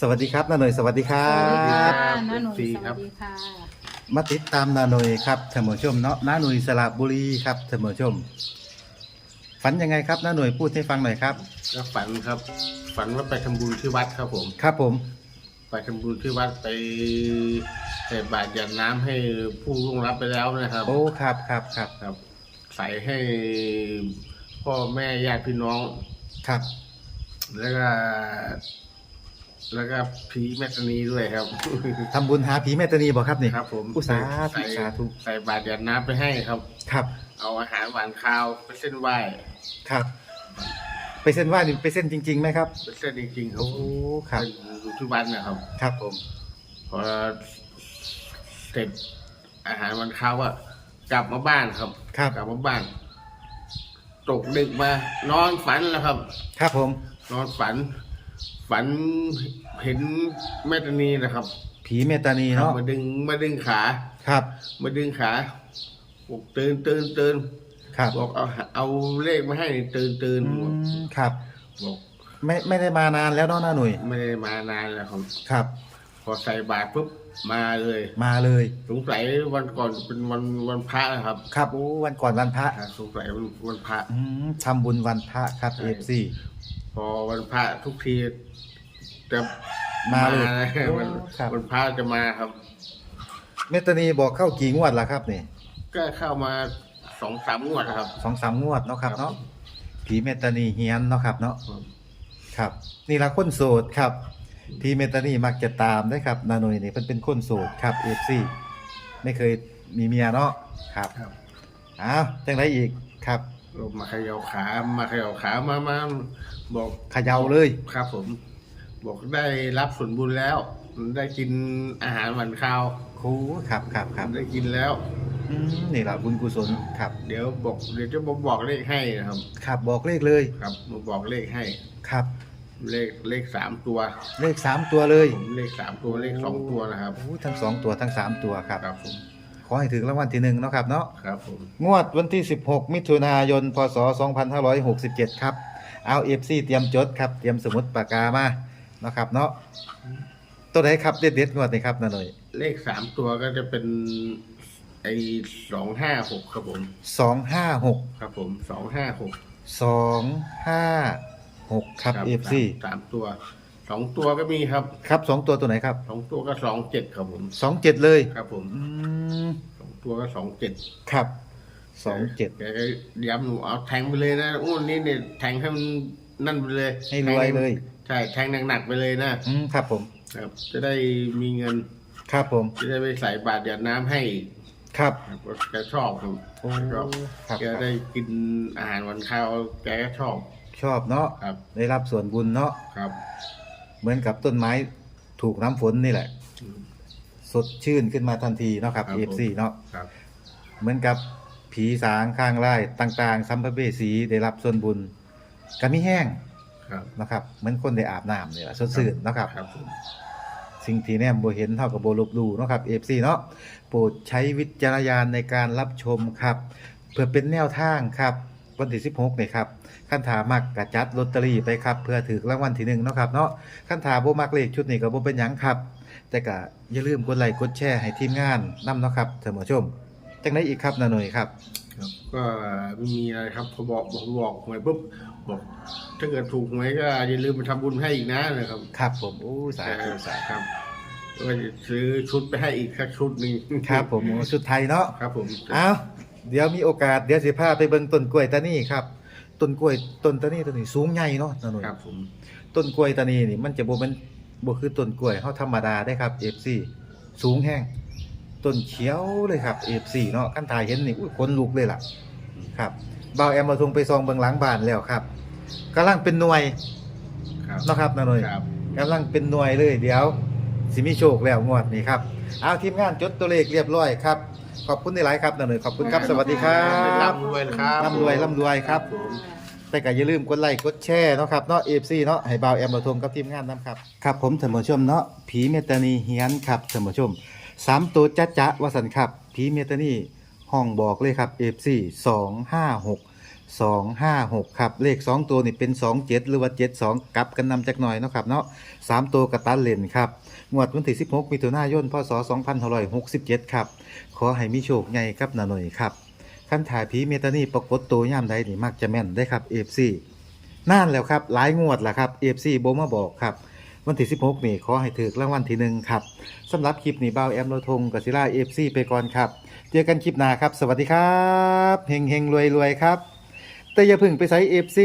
สวัสดีครับนาหน่ยสวัสดีครัสวัสดีบ ค่ะครับน้าหนุ่ยฟรีสครัวับสดีค่ะ มาติดตามนาหน่ยครับท่านผู้ชมเนาะนาหน่ยสระบุรีครับท่านผู้ชม ฝันยังไงครับนาหน่ยพูดให้ฟังหน่อยครับ ก็ฝันครับ ฝันว่าไปทำบุญที่วัดครับผม ครับผมไปทำบุญที่วัดไปใส่บาตรหยาดน้ำให้ผู้ร่วงรับไปแล้วนะครับ โอ้ครับครับครับครับ ใส่ให้พ่อแม่ญาติพี่น้อง ครับ แล้วก็ แล้วก็ผีแม่ตานีด้วยครับ ทำบุญหาผีแม่ตานีบอกครับนี่ ครับผมอุสาธุใส่สาธุ ใส่บาตรหยาดน้ำไปให้ครับ ครับ เอาอาหารหวานข้าวไปเส้นไหว้ครับ ไปเส้นไหว่านี่ไปเส้นจริงๆไหมครับ ไปเส้นจริงๆครับโอ้ครับอยู่ที่วัดนะครับ ครับผม พอเสร็จอาหารวันข้าวก็กลับมาบ้านครับ ครับ กลับมาบ้าน ตกดึกมานอนฝันแล้วครับ ครับผม นอนฝัน ฝันเห็นแม่ตานีนะครับผีแม่ตานีเนาะมาดึงมาดึงขา ครับ มาดึงขาบอกตื่นตื่นตื่นครับบอกเอาเอาเลขมาให้ตื่นตื่นอืมครับ บอกไม่ไม่ได้มานานแล้วเนาะนาหน่ยไม่ได้มานานแล้วครับ ครับ พอใส่บาตรปุ๊บมาเลย มาเลยสงสัยวันก่อนเป็นวันวันพระนะครับครับโอ้วันก่อนวันพระอ่าสงสัยวันวันพระอืมทำบุญวันพระครับใช่เอฟซีพอวันพระทุกที จะมาเลยวันโอ้ครับวันพระจะมาครับ เมตตานีบอกเข้ากี่งวดละครับนี่ก็เข้ามาสองสามงวดครับ สองสามงวดเนาะครับครับเนาะผีเมตตานีเฮียนเนาะครับเนาะครับ นี่ละคนโสดครับผีเมตตานีมักจะตามได้ครับนาหนุยนี่เพิ่นเป็นคนโสดครับเอฟซีไม่เคยมีเมียเนาะครับครับอ้าวจังไรอีกครับลงมาเขย่าขามาเขย่าขามามาบอกเขย่าเลยครับผม บอกได้รับส่วนบุญแล้ว ได้กินอาหารหวานข้าวครูครับครับครับได้กินแล้วอืมนี่ละบุญกุศลครับ เดี๋ยวบอกเดี๋ยวจะมาบอกเลขให้นะครับ ครับบอกเลขเลยครับมาบอกเลขให้ครับ เลขเลขสามตัวเลขสามตัวเลยผมเลขสามตัวเลขสองตัวนะครับโอ้ทั้งสองตัวทั้งสามตัวครับ ครับผมขอให้ถึงรางวัลที่หนึ่งเนาะครับเนาะครับผมงวดวันที่ 16 มิถุนายน พศ 2567 ครับ เอาเอฟซีเตรียมจดครับ เตรียมสมุดปากกามาเนาะครับเนาะตัวไหนครับเด็ดๆงวดนี้ครับนาหน่อยเลขสามตัวก็จะเป็นไอ้สองห้าหกครับผม256ครับผมสองห้าหก256ครับเอฟซีสามตัวสองตัวก็มีครับ ครับ2ตัวตัวไหนครับสองตัวก็สองเจ็ดครับผม27เลยครับผมอืมสองตัวก็สองเจ็ดครับ27แกก็ย้ำหนูเอาแทงไปเลยนะอ้วนนี้เนี่ยแทงให้มันนั่นไปเลยให้รวยเลย ใช่แทงหนักๆไปเลยนะอืมครับผม ครับ จะได้มีเงิน ครับผม จะได้ไปใส่บาตรหยาดน้ำให้อีกครับ ครับแกชอบครับโอ้ชอบครับแกได้กินอาหารวันข้าวแกก็ชอบชอบเนาะ ครับ ได้รับส่วนบุญเนาะ ครับ เหมือนกับต้นไม้ถูกน้ำฝนนี่แหละอืมสดชื่นขึ้นมาทันทีเนาะครับ ครับ EFC เนาะ ครับ เหมือนกับผีสางข้างไร่ต่างๆ สัมภเวสีได้รับส่วนบุญก็มีแห้ง ครับนะครับเหมือนคนได้อาบน้ำนี่แหละสดชื่นเนาะครับ ครับผมสิ่งที่แนมบ่เห็นเท่ากับบ่ลบหลู่เนาะครับ EFC เนาะโปรดใช้วิจารณญาณในการรับชมครับ เพื่อเป็นแนวทางครับ วันที่ 16นี่ครับขั้นถามักกระจัดลอตเตอรี่ไปครับ เพื่อถือรางวัลที่หนึ่งเนาะครับเนาะขั้นถาบ่มักเลขชุดนี้ก็บ่เป็นหยังครับ แต่ก็อย่าลืมกดไลค์กดแชร์ให้ทีมงานนำเนาะครับท่านผู้ชม จังไดอีกครับนาหน่ยครับ ครับก็ไม่มีอะไรครับพอบอกบอกบอกหวยปุ๊บบอก ถ้าเกิดถูกหวยก็อย่าลืมไปทำบุญให้อีกนะนะครับครับผมโอ้สาธุสาธุครับก็จะซื้อชุดไปให้อีกสักชุดหนึ่งครับผมโอ้สุดไทยเนาะครับผมเอาเดี๋ยวมีโอกาสเดี๋ยวสิพาไปเบิ่งต้นกล้วยตานี่ครับต้นกล้วยต้นตานี่ต้นนี้สูงใหญ่เนาะนาหน่ยครับผมต้นกล้วยตานีนี่มันจะบ่แมันบ่คือต้นกล้วยเฮาธรรมดาได้ครับ FC สูงแห้ง ต้นเขียวเลยครับ FC เนาะคันถ่ายเห็นนี่อุ้ยขนลุกเลยล่ะครับบ่าวแอมมาทงไปซองเบิ่งหลังบ้านแล้วครับกำลังเป็นหน่วยครับเนาะครับนาหน่อยครับกำลังเป็นหน่วยเลยเดี๋ยวสิมีโชคแล้วงวดนี้ครับเอาทีมงานจดตัวเลขเรียบร้อยครับขอบคุณในหลายๆครับนาหน่อยขอบคุณครับสวัสดีครับร่ำรวยนะครับร่ำรวยร่ำรวยครับผมแต่ก็อย่าลืมกดไลค์กดแชร์เนาะครับเนาะ FC เนาะให้บ่าวแอมเราทงกับทีมงานนํครับครับผมท่านผู้ชมเนาะผีเมตตานีเฮียนครับท่านผู้ชม สามตัวจ๊ะจ๊ะว่าสันครับผีเมตานี่ห้องบอกเลยครับ FC 256 256ครับ เลข2ตัวนี่เป็น27หรือว่า72กลับกันนำจักหน่อยเนาะครับเนาะ3ตัวกระตันเลนครับงวดวันที่16มิถุนายนพศ2567ครับ ขอให้มีโชคใหญ่ครับนาหน่อยครับคันถ่ายผีเมตานี่ปรากฏตัวยามใดนี่มักจะแม่นได้ครับ FC น่านแล้วครับหลายงวดแล้วครับ FC โบมาบอกครับ วันที่ 16 นี่ขอให้ถือรางวัลที่หนึ่งครับสำหรับคลิปนี้บ่าวแอมโลทงกับศิลา FC ไปก่อนครับ เจอกันคลิปหน้าครับ สวัสดีครับเฮงเฮงรวยรวยครับ แต่อย่าพึ่งไปใช้ FC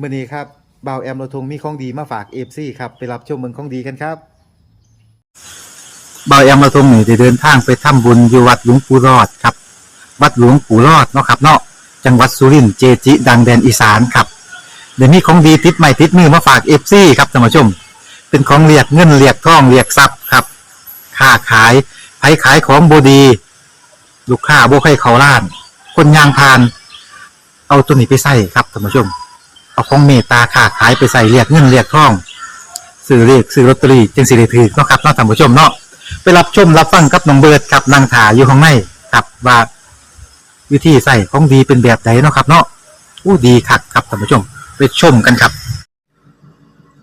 มื่อนี้ครับบ่าวแอมโลทงมีของดีมาฝาก FC ครับไปรับชมเมืองของดีกันครับบายอมาตรงนี่ได้เดินทางไปทำบุญอยู่วัดหลวงปู่รอดครับ วัดหลวงปู่รอดเนาะครับเนาะจังหวัดสุรินทร์เจจิ ดังแดนอีสานครับเดี๋ยวนี้ของดีติดใหม่ติดมือมาฝากเอฟซีครับท่านผู้ชม เป็นของเรียกเงินเรียกทองเรียกทรัพย์ครับค้าขายไผขายของบดี ลูกค้าบ่ใครเขาล้าน คนยางพาน เอาตัวนี้ไปใส่ครับท่านผู้ชม เอาของเมตตาค้าขายไปใส่เรียกเงินเรียกทองซื้อเรียกซื้อลอตเตอรี่จึงสิได้ถือเนาะครับเนาะท่านผู้ชมเนาะไปรับชมรับฟังกับน้องเบิร์ดครับนางถาอยู่ข้างในครับว่า วิธีใส่ของดีเป็นแบบไหนเนาะครับ เนาะอู้ดีคักครับท่านผู้ชม ไปชมกันครับ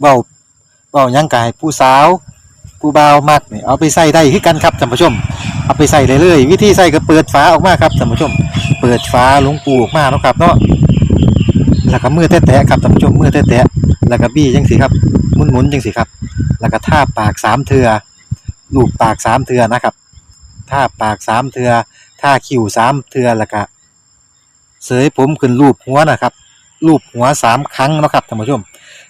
เบาเบาหยังกายผู้สาว ผู้บ่าวมักนี่เอาไปใส่ได้คือกันครับท่านผู้ชม เอาไปใส่เลยเลย วิธีใส่ก็เปิดฝาออกมาครับท่านผู้ชม เปิดฝาหลวงปูออกมาเนาะครับเนาะแล้วก็มือแตะๆครับท่านผู้ชมมือแตะๆแล้วก็บี้จังสิครับหมุนๆจังสิครับ แล้วก็ท่าปากสามเทือลูบปากสามเทือนะครับท่าปากสามเทือท่าคิ้วสามเทือแล้วก็เสยผมขึ้นรูปหัวนะครับรูปหัวสามครั้งเนาะครับท่านผู้ชม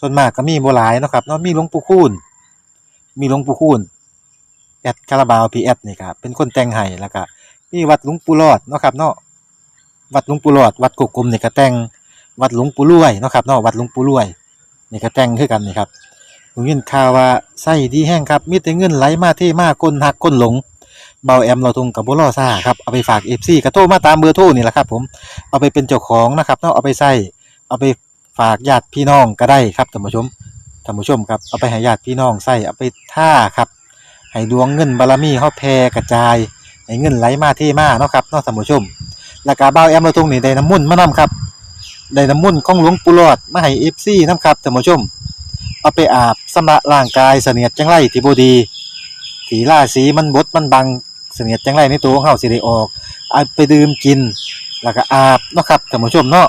ส่วนมากก็มีโบหลายเนาะครับเนาะมีหลวงปู่คูณมีหลวงปู่คูณแอดคาราบาวพีแอดนี่ครับเป็นคนแต่งให้แล้วก็มีวัดหลวงปู่หลอดเนาะครับเนาะวัดหลวงปู่หลอด วัดกกกลมนี่ก็แต่งวัดหลวงปู่รวยเนาะครับเนาะวัดหลวงปู่รวยนี่ก็แต่งคือกันนี่ครับผมยินข่าวว่าไส้ดีแห้งครับมีแต่เงินไหลมาเทมากคนหักคนหลงเบาแอมเราทงกับบุรอซ่าครับเอาไปฝากเอฟซีกระโทรมาตามเบอร์โทรนี่แหละครับผมเอาไปเป็นเจ้าของนะครับเนาะเอาไปใส่เอาไป ฝากญาติพี่น้องก็ได้ครับท่านผู้ชมท่านผู้ชมครับเอาไปให้ญาติพี่น้องใส่เอาไปท่าครับให้ดวงเงินบารมีเฮาแผ่กระจายให้เงินไหลมาเทมาเนาะครับเนาะท่านผู้ชมแล้วก็เบาแอมเราทงนี่ได้น้ำมุ่นมานํครับได้น้ำมุ่นของหลวงปู่หลอดมาให้ FC นำครับท่านผู้ชม เอาไปอาบสำระร่างกายเสนียดจังไรที่บดีสีล่าสีมันบดมันบังเสนียดจังไรในตัวของเฮาสิได้ออกเอาไปดื่มกิน แล้วก็อาบเนาะครับท่านผู้ชมเนาะ